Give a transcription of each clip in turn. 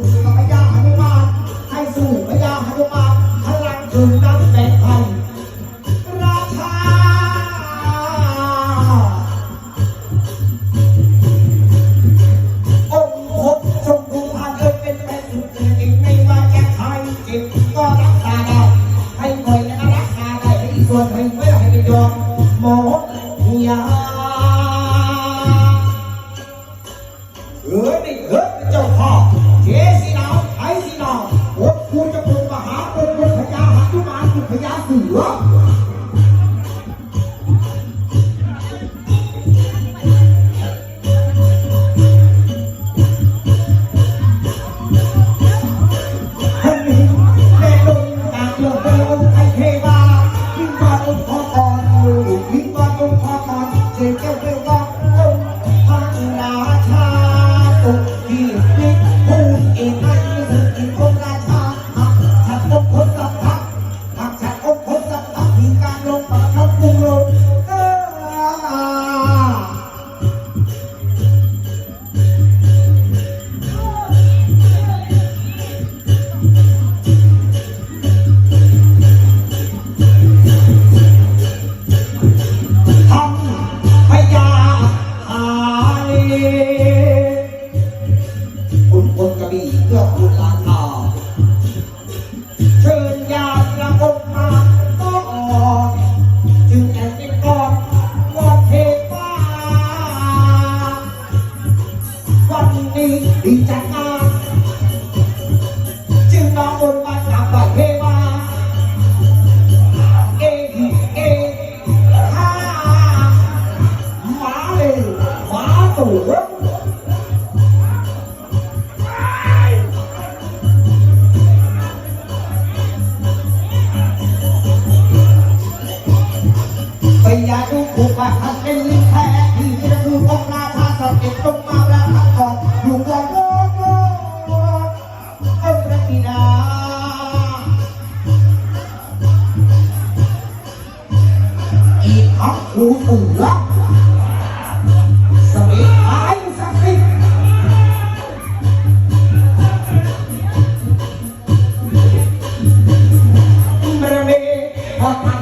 พระยาหนุมานให้สู่พราหนุมาพลังถึงนับแสนพันราชาองค์พบชมพูพาเอิเป็นแม่สุดเด็กไม่ว่าแก่ใครก็รักษาได้ให้คอยนะรักษาได้ให้ส่วนให้ไม่ได้ให้ยอมโมหยาเอ้ยนี่เอ้ยเจ้าพ่อ 一个胡辣汤 ยาดูผูกมาทันเป็นลิงแท้ที่จะดูองราชาสัเอ็ดตรงมาแล้ทักก่อนอยู่ก่นโลกอ้พรินาอีกอักอูอูลสิทายสักสิพเมฆพร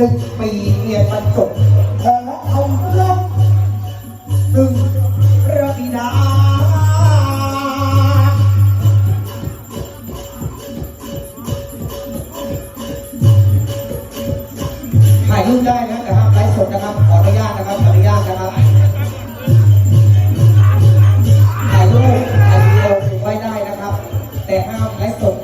หนึ่งปีเนี่ยบรรจบขอคเล็กหนึ่งระบิดาถ่ายรูปได้นะครับไลฟ์สดนะครับ ขออนุญาตนะครับขออนุญาตนะครับถ่ายรูปถ่ายวีดีโอไว้ได้นะครับ แต่ห้ามไลฟ์สด